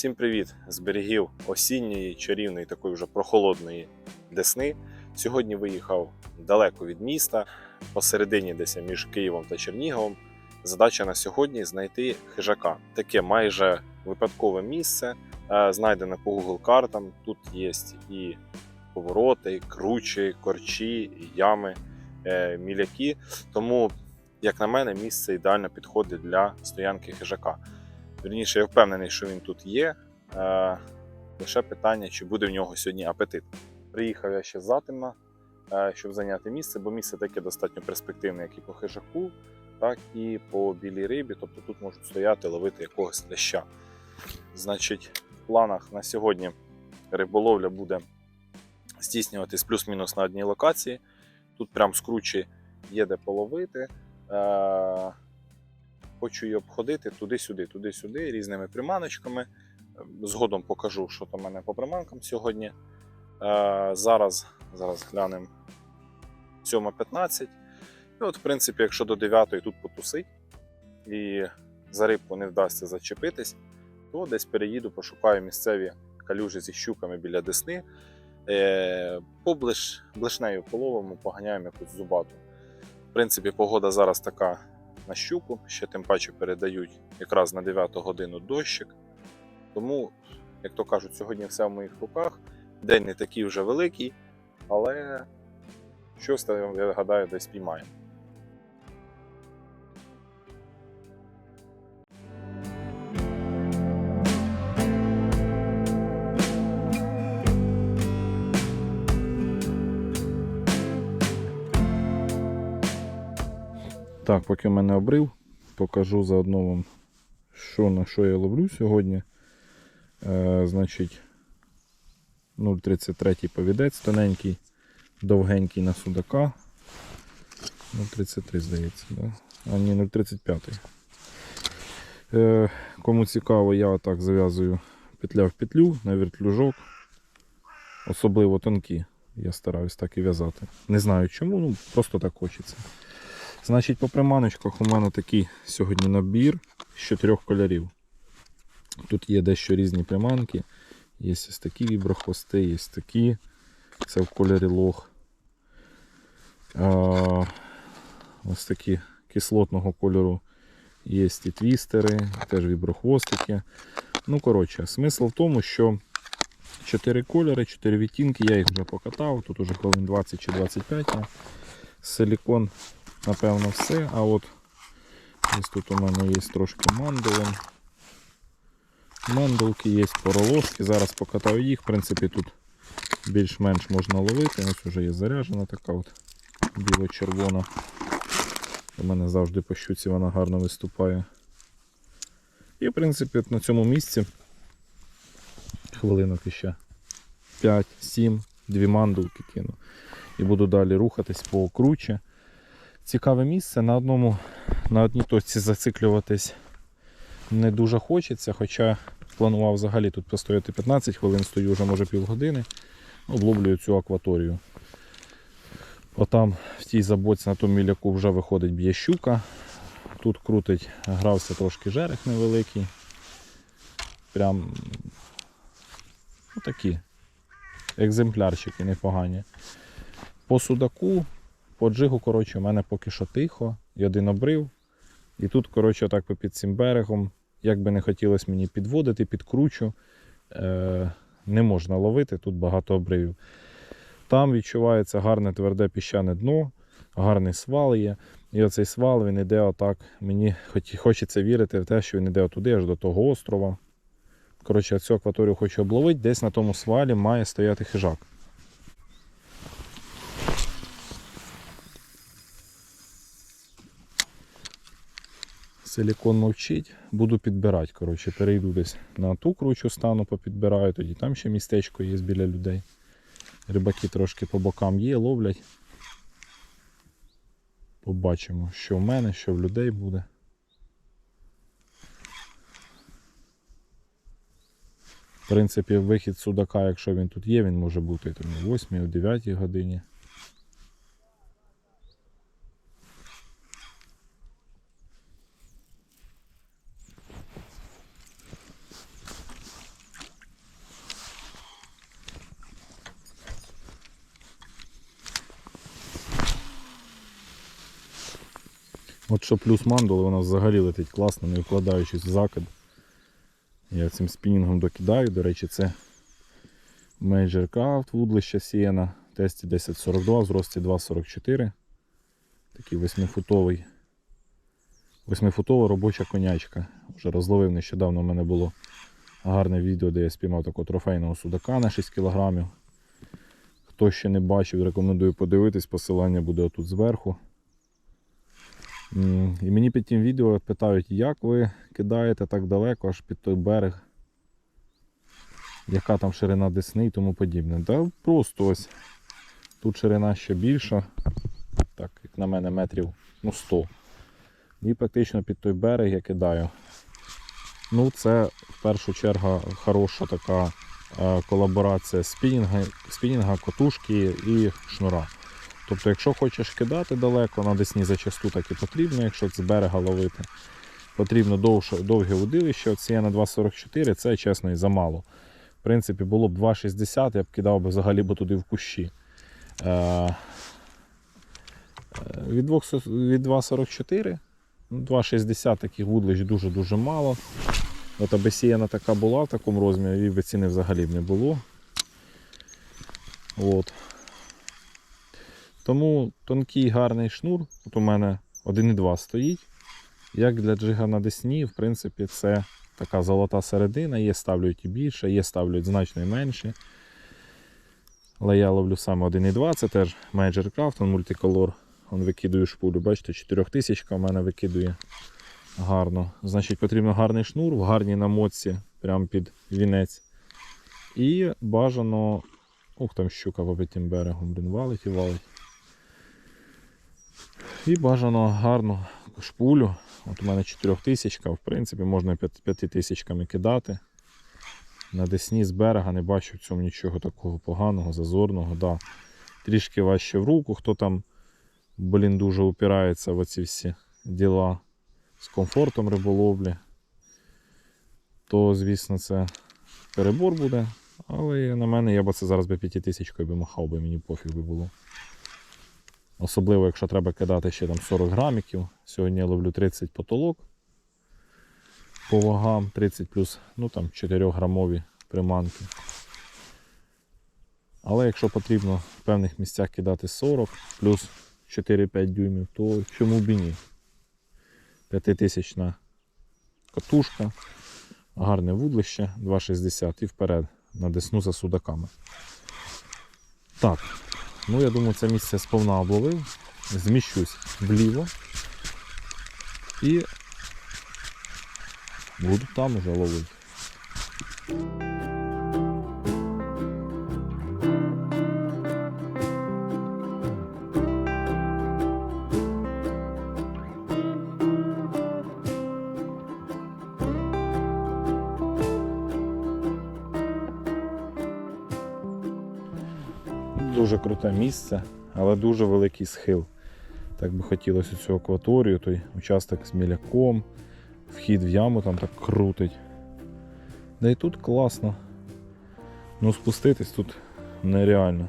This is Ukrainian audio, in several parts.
Всім привіт з берегів осінньої, чарівної, такої вже прохолодної Десни. Сьогодні виїхав далеко від міста, посередині десь між Києвом та Черніговом. Задача на сьогодні знайти хижака. Таке майже випадкове місце, е, знайдене по Google картам. Тут є і повороти, і кручі, корчі, і ями, е, міляки. Тому, як на мене, місце ідеально підходить для стоянки хижака. Вірніше, я впевнений, що він тут є. Е, лише питання, чи буде в нього сьогодні апетит. Приїхав я ще затемно, е, щоб зайняти місце, бо місце таке достатньо перспективне, як і по хижаку, так і по білій рибі. Тобто тут можуть стояти, ловити якогось ляща. Значить, в планах на сьогодні риболовля буде здійснюватись плюс-мінус на одній локації. Тут прям з кручі є де половити. Е, Хочу її обходити туди-сюди, туди-сюди, різними приманочками. Згодом покажу, що там в мене по приманкам сьогодні. Е, зараз, зараз глянемо 7.15. І от, в принципі, якщо до 9 тут потусить і за рибку не вдасться зачепитись, то десь переїду, пошукаю місцеві калюжі зі щуками біля десни. Е, по блиш, блишнею половимо, поганяємо якусь зубату. В принципі, погода зараз така на щуку, ще тим паче передають якраз на 9 годину дощик. Тому, як то кажуть, сьогодні все в моїх руках. День не такий вже великий, але щось я гадаю, десь піймаємо. Так, поки в мене обрив, покажу заодно вам, що на що я ловлю сьогодні. Е, значить, 0,33 повідець тоненький, довгенький на судака. 0,33 здається, да? а ні, 0,35. Е, кому цікаво, я отак зав'язую петля в петлю на вертлюжок. Особливо тонкі. Я стараюсь так і в'язати. Не знаю чому, ну просто так хочеться. Значить, по приманочках у мене такий сьогодні набір з чотирьох кольорів. Тут є дещо різні приманки. Є ось такі віброхвости, є такі. Це в кольорі лох. А, ось такі кислотного кольору є і твістери, теж віброхвостики. Ну, коротше, смисл в тому, що 4 кольори, 4 відтінки, я їх вже покатав, тут уже хвилин 20 чи 25. Силікон напевно, все. А от ось тут у мене є трошки мандулом. Мандулки є поролоски. Зараз покатаю їх. В принципі, тут більш-менш можна ловити. Ось вже є заряджена така от біло-червона. У мене завжди по щуці вона гарно виступає. І в принципі от на цьому місці хвилинок іще 5-7, дві мандулки кину. І буду далі рухатись по круче цікаве місце. На одному, на одній точці зациклюватись не дуже хочеться, хоча планував взагалі тут постояти 15 хвилин, стою вже може півгодини, обловлюю цю акваторію. Отам в тій забоці на тому міляку вже виходить б'є щука. Тут крутить, грався трошки жерех невеликий. Прям ну, такі екземплярчики непогані. По судаку по джигу, коротше, у мене поки що тихо, і один обрив. І тут, коротше, так під цим берегом, як би не хотілося мені підводити, підкручу, е- не можна ловити, тут багато обривів. Там відчувається гарне тверде піщане дно, гарний свал є. І оцей свал він іде отак. Мені хочеться вірити в те, що він іде отуди, аж до того острова. Коротше, цю акваторію хочу обловити, десь на тому свалі має стояти хижак. Силікон мовчить, буду підбирати. коротше, Перейду десь на ту кручу стану, попідбираю, тоді там ще містечко є біля людей. Рибаки трошки по бокам є, ловлять. Побачимо, що в мене, що в людей буде. В принципі, вихід судака, якщо він тут є, він може бути там, о 8 о 9 годині. От що плюс мандули, вона взагалі летить класно, не вкладаючись в закид. Я цим спінінгом докидаю. До речі, це Major Craft, вудлище в тесті 1042, в зрості 2,44. Такий восьмифутовий. Восьмифутова робоча конячка. Вже розловив нещодавно. У мене було гарне відео, де я спіймав такого трофейного судака на 6 кг. Хто ще не бачив, рекомендую подивитись, посилання буде отут зверху. І мені під тим відео питають, як ви кидаєте так далеко, аж під той берег, яка там ширина десни і тому подібне. Та просто ось тут ширина ще більша, так, як на мене, метрів ну, 100. І практично під той берег я кидаю. Ну, це в першу чергу хороша така е, колаборація спінінга, спінінга, котушки і шнура. Тобто, якщо хочеш кидати далеко, на десні зачасту так і потрібно, якщо з берега ловити. Потрібно довше, довге удилище. Оце я на 2,44, це чесно і замало. В принципі, було б 2,60, я б кидав би взагалі б туди в кущі. Е, е, від 2,44, ну, 2,60 таких вудлищ дуже-дуже мало. От аби сіяна така була в такому розмірі, би ціни взагалі б не було. От. Тому тонкий гарний шнур. От у мене 1,2 стоїть. Як для джига на Десні, в принципі, це така золота середина. Є ставлять і більше, є ставлять значно менше. Але я ловлю саме 1,2, це теж Major Craft, он мультиколор. Он викидує шпулю. Бачите, 4000 у мене викидує гарно. Значить, потрібно гарний шнур в гарній намоці, прямо під вінець. І бажано. Ух, там щука по тим берегом, блін, валить і валить. І бажано гарну шпулю. От у мене 4000, в принципі, можна 5000 кидати. На десні з берега не бачу в цьому нічого такого поганого, зазорного. Да. Трішки важче в руку, хто там, блін, дуже упирається в оці всі діла з комфортом риболовлі, то, звісно, це перебор буде. Але на мене я б це зараз би 5000 би махав, би мені пофіг би було. Особливо, якщо треба кидати ще там 40 граміків. Сьогодні я ловлю 30 потолок по вагам, 30 плюс ну там 4 грамові приманки. Але якщо потрібно в певних місцях кидати 40 плюс 4-5 дюймів, то чому б і ні? 5000 катушка, гарне вудлище 2,60 і вперед на десну за судаками. Так, ну я думаю, це місце сповна обловив. Зміщусь вліво і буду там уже ловити. Дуже круте місце, але дуже великий схил. Так би хотілося цю акваторію, той участок з міляком, вхід в яму там так крутить. Да і тут класно. Ну спуститись тут нереально.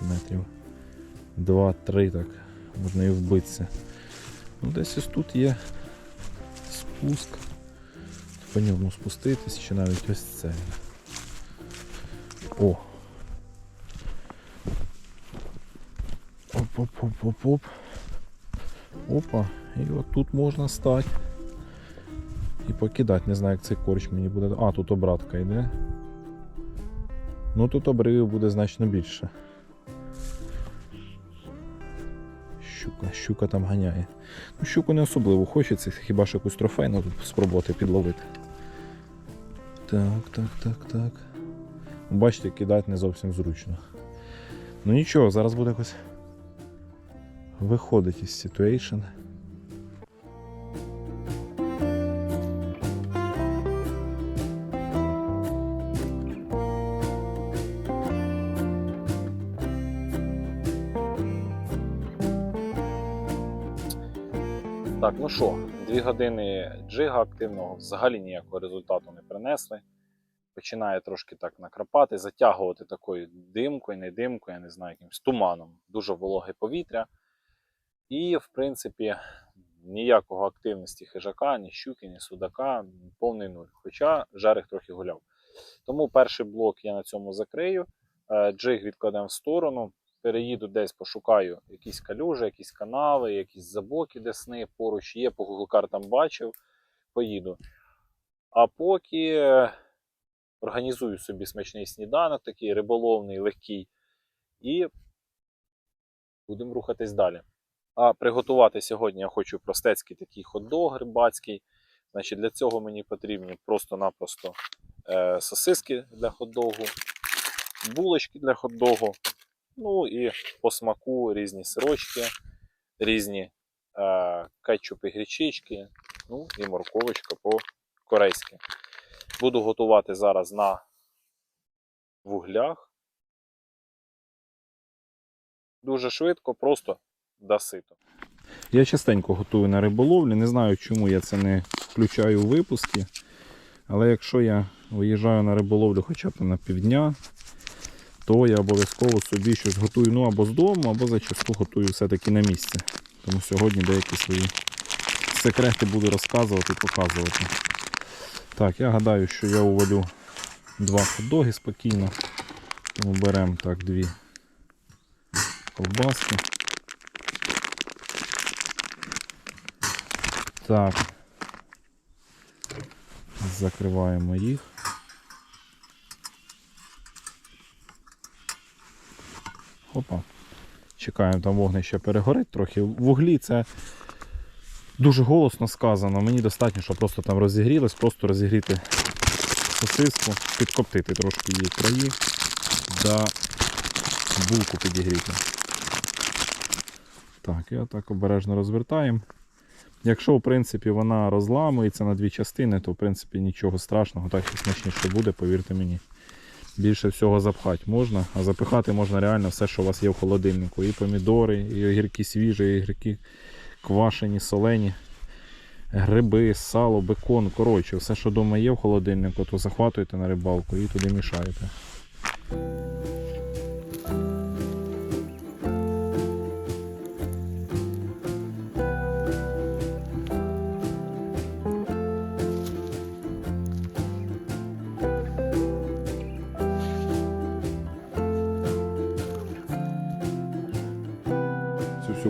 Метрів 2-3 так. Можна і вбитися. Ну десь ось тут є спуск. По ньому спуститись чи навіть ось це. О! Оп-оп-оп-оп-оп. Опа, і от тут можна стати. І покидати. Не знаю, як цей корч мені буде. А, тут обратка йде. Ну тут обривів буде значно більше. Щука, щука там ганяє. Ну, щуку не особливо хочеться, хіба що якусь трофейну тут спробувати підловити. Так, так, так, так. Бачите, кидати не зовсім зручно. Ну нічого, зараз буде якось виходить із ситуейшн. Так, ну що, дві години джига активного взагалі ніякого результату не принесли. Починає трошки так накрапати, затягувати такою димкою, не димкою, я не знаю, якимось туманом. Дуже вологе повітря. І, в принципі, ніякого активності хижака, ні щуки, ні судака, повний нуль. Хоча жарих трохи гуляв. Тому перший блок я на цьому закрию. Е, Джиг відкладемо в сторону. Переїду десь, пошукаю якісь калюжі, якісь канави, якісь забоки десни поруч є, по Google картам бачив. Поїду. А поки організую собі смачний сніданок, такий риболовний, легкий, і будемо рухатись далі. А приготувати сьогодні я хочу простецький такий хот-дог рибацький. Значить, для цього мені потрібні просто-напросто е, сосиски для хот-догу, булочки для хот-догу, ну і по смаку різні сирочки, різні е, кетчупи, гречички, ну і морковочка по-корейськи. Буду готувати зараз на вуглях. Дуже швидко, просто да сито. Я частенько готую на риболовлі. Не знаю, чому я це не включаю у випуски. Але якщо я виїжджаю на риболовлю хоча б на півдня, то я обов'язково собі щось готую ну, або з дому, або зачасту готую все-таки на місці. Тому сьогодні деякі свої секрети буду розказувати і показувати. Так, я гадаю, що я увалю два хот-доги спокійно. Тому беремо так дві ковбаски. Так. Закриваємо їх. Опа. Чекаємо, там вогнище перегорить трохи. Вуглі це дуже голосно сказано. Мені достатньо, щоб просто там розігрілось, просто розігріти сосиску, підкоптити трошки її краї, да булку підігріти. Так, і отак обережно розвертаємо. Якщо, в принципі, вона розламується на дві частини, то в принципі нічого страшного, так і смачніше буде, повірте мені. Більше всього запхати можна, а запихати можна реально все, що у вас є в холодильнику. І помідори, і огірки свіжі, і огірки квашені, солені, гриби, сало, бекон. Коротше, все, що вдома є в холодильнику, то захватуєте на рибалку і туди мішаєте.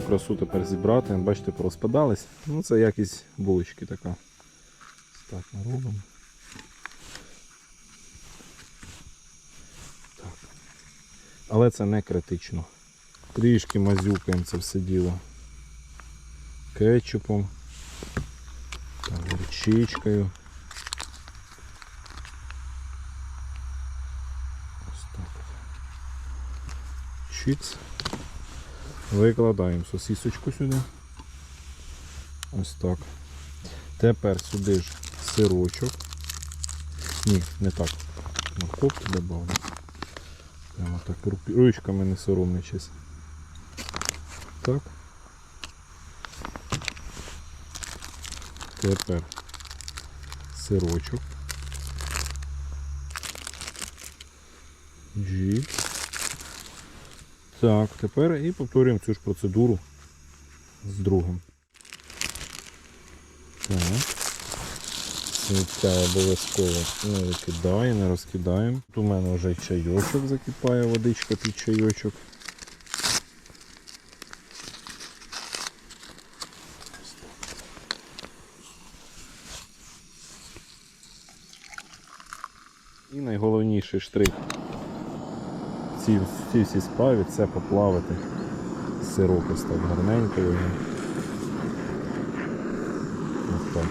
Красу тепер зібрати. Бачите, порозпадались. Ну, це якість булочки така. Так, ми робимо. Так. Але це не критично. Трішки мазюкаємо це все діло. Кетчупом. Горчичкою. Ось так. от. Викладаємо сосісочку сюди. Ось так. Тепер сюди ж сирочок. Ні, не так. Морковки добавлю. Прямо так ручками не соромлячись. Так. Тепер сирочок. Джі. Так, тепер і повторюємо цю ж процедуру з другим. Так. Сміття обов'язково не викидаємо, не розкидаємо. Тут у мене вже чайочок закипає, водичка під чайочок. І найголовніший штрих ці, ці всі справі це поплавити сирок ось так гарненько його. Ось так.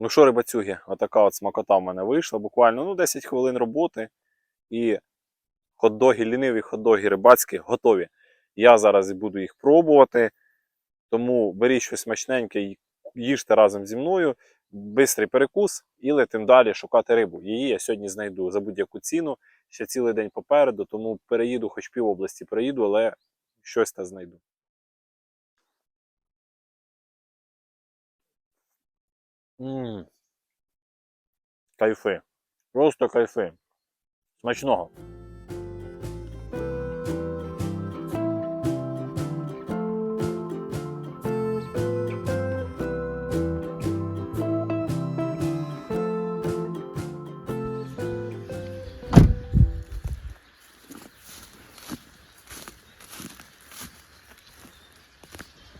Ну що, рибацюги, отака от смакота в мене вийшла. Буквально ну, 10 хвилин роботи. І хот-доги, ліниві хот-доги рибацькі готові. Я зараз буду їх пробувати. Тому беріть щось смачненьке їжте разом зі мною. Бистрий перекус і летим далі шукати рибу. Її я сьогодні знайду за будь-яку ціну. Ще цілий день попереду, тому переїду, хоч пів області переїду, але щось та знайду. М. Кайфи. Просто кайфи. Смачного.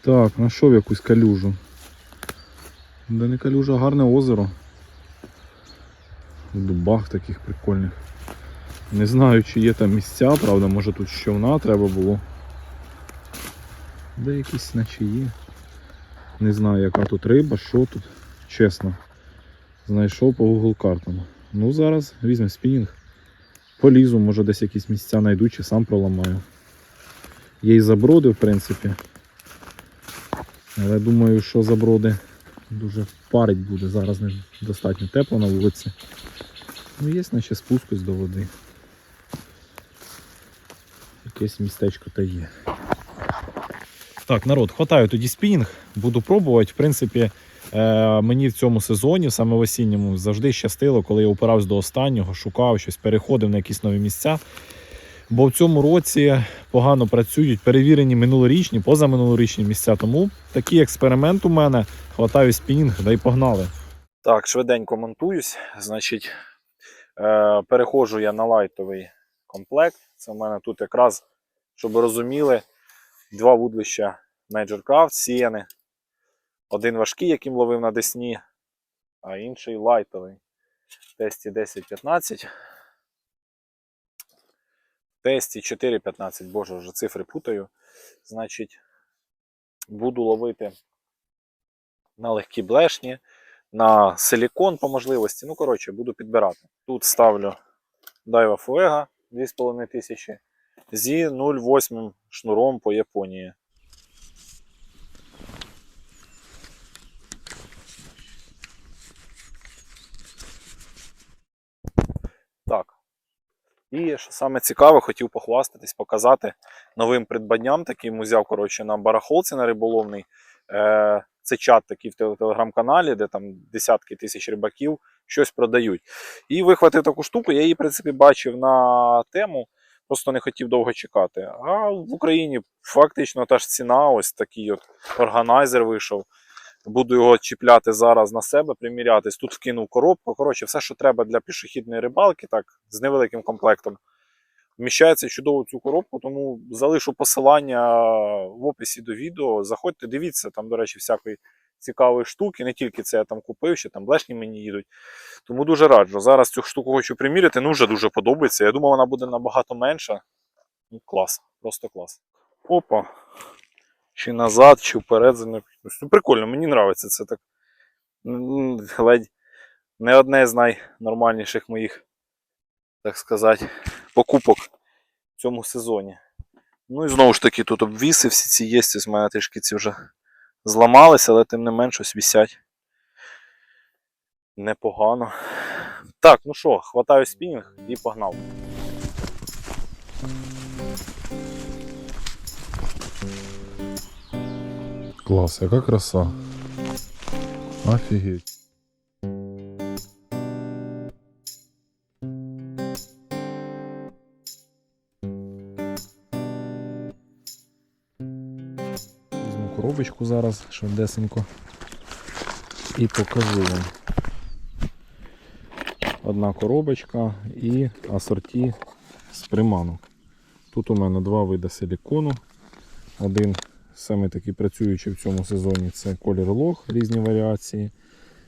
Так, знайшов якусь калюжу. Да не калюжа, а гарне озеро. В дубах таких прикольних. Не знаю, чи є там місця, правда, може тут човна треба було. Де якісь наче є. Не знаю, яка тут риба, що тут. Чесно. Знайшов по Google картам. Ну зараз візьмемо спінінг. Полізу, може десь якісь місця знайду, чи сам проламаю. Є і заброди, в принципі. Але думаю, що заброди дуже парить буде. Зараз не достатньо тепло на вулиці. Ну, є наче спускось до води. Якесь містечко та є. Так, народ, хватаю тоді спінінг, буду пробувати. В принципі, е, мені в цьому сезоні, саме в осінньому, завжди щастило, коли я упирався до останнього, шукав щось, переходив на якісь нові місця. Бо в цьому році погано працюють перевірені минулорічні, позаминулорічні місця. Тому такий експеримент у мене. Хватаю спінінг, да й погнали. Так, швиденько монтуюсь. Значить, е, переходжу я на лайтовий комплект. Це в мене тут якраз, щоб розуміли, два вудлища Major Craft сіяни. Один важкий, яким ловив на Десні, а інший лайтовий. Тесті 10-15. Тесті 4-15, боже, вже цифри путаю. Значить, буду ловити на легкі блешні на силікон по можливості. Ну, коротше, буду підбирати. Тут ставлю Дайва Фуега 2500 зі 0,8 шнуром по Японії. Так. І що саме цікаве, хотів похвастатись, показати новим придбанням. Таким узяв коротше, на барахолці на риболовний. Е, це чат такий в телеграм-каналі, де там десятки тисяч рибаків щось продають. І вихватив таку штуку, я її, в принципі, бачив на тему, просто не хотів довго чекати. А в Україні фактично та ж ціна, ось такий от органайзер вийшов. Буду його чіпляти зараз на себе, примірятись. Тут вкинув коробку. Коротше, все, що треба для пішохідної рибалки, так, з невеликим комплектом. Вміщається чудово цю коробку, тому залишу посилання в описі до відео. Заходьте, дивіться, там, до речі, всякої цікавої штуки. Не тільки це я там купив, ще там блешні мені їдуть. Тому дуже раджу. Зараз цю штуку хочу приміряти, ну вже дуже подобається. Я думав, вона буде набагато менша. Ну, клас, просто клас. Опа. Чи назад, чи вперед. Ну, прикольно, мені подобається це так. Ледь не одне з найнормальніших моїх, так сказати, покупок в цьому сезоні. Ну і знову ж таки, тут обвіси всі ці є, ось мене трішки ці вже зламалися, але тим не менш ось вісять. Непогано. Так, ну що, хватаю спінінг і погнав. Клас, яка краса. Офігеть. Візьму коробочку зараз швидесенько і покажу вам. Одна коробочка і асорті з приманок. Тут у мене два види силікону. Один саме такий працюючий в цьому сезоні це колір лог, різні варіації.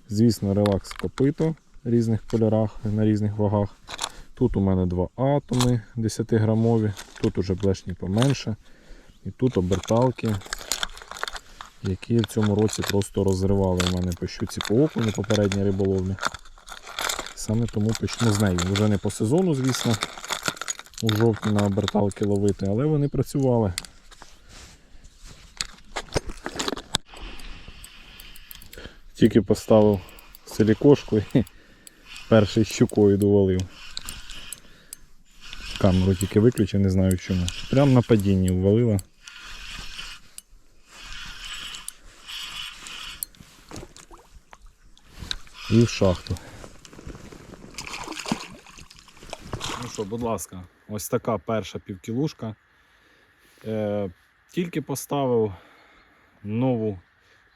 Звісно, релакс копито в різних кольорах, на різних вагах. Тут у мене два атоми 10 грамові, тут уже блешні поменше. І тут оберталки, які в цьому році просто розривали у мене по щуці по окуні попередній риболовлі. Саме тому почну з нею. Вже не по сезону, звісно, у жовтні на оберталки ловити, але вони працювали. Тільки поставив силікошку і перший щукою довалив. Камеру тільки виключив, не знаю чому. Прямо на падінні ввалила. І в шахту. Ну що, будь ласка, ось така перша півкілушка. Е, тільки поставив нову,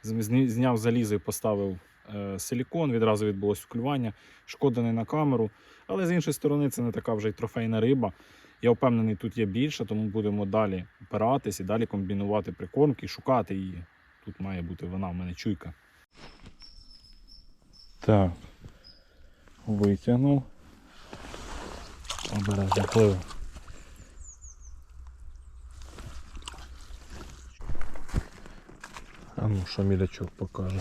зняв залізо і поставив е, силікон, відразу відбулося вклювання. Шкода не на камеру. Але з іншої сторони, це не така вже й трофейна риба. Я впевнений, тут є більше, тому будемо далі опиратись і далі комбінувати прикормки шукати її. Тут має бути вона, в мене чуйка. Так. Витягнув. Обережно пливе. Ну, що мілячок покаже.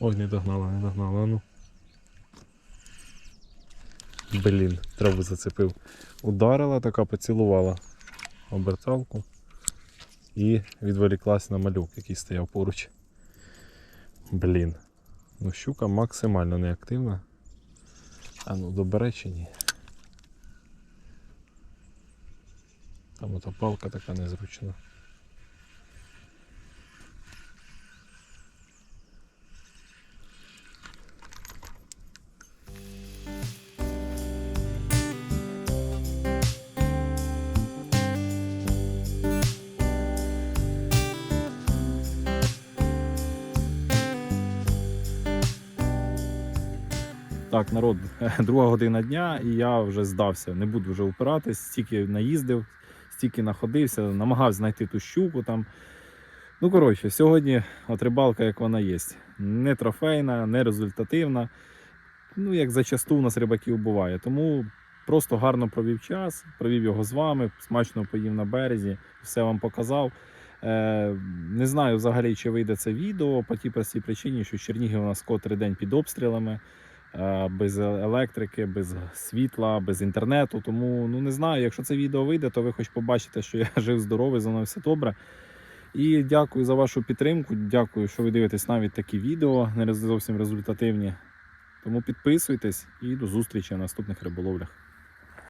Ой, не догнала, не догнала, ну. Блін, траву зацепив. Ударила така, поцілувала оберталку і відволіклась на малюк, який стояв поруч. Блін. Ну, щука максимально неактивна. А ну, добере чи ні? Там ота палка така незручна. Так, народ, друга година дня, і я вже здався. Не буду вже упиратись, стільки наїздив, стільки находився, намагався знайти ту щуку там. Ну, коротше, сьогодні от рибалка, як вона є. Не трофейна, не результативна. Ну, як зачасту у нас рибаків буває. Тому просто гарно провів час, провів його з вами, смачно поїв на березі, все вам показав. Е, не знаю взагалі, чи вийде це відео по тій простій причині, що Чернігів у нас котрий день під обстрілами без електрики, без світла, без інтернету. Тому ну не знаю, якщо це відео вийде, то ви хоч побачите, що я жив здоровий, за мною все добре. І дякую за вашу підтримку. Дякую, що ви дивитесь навіть такі відео, не зовсім результативні. Тому підписуйтесь і до зустрічі в наступних риболовлях.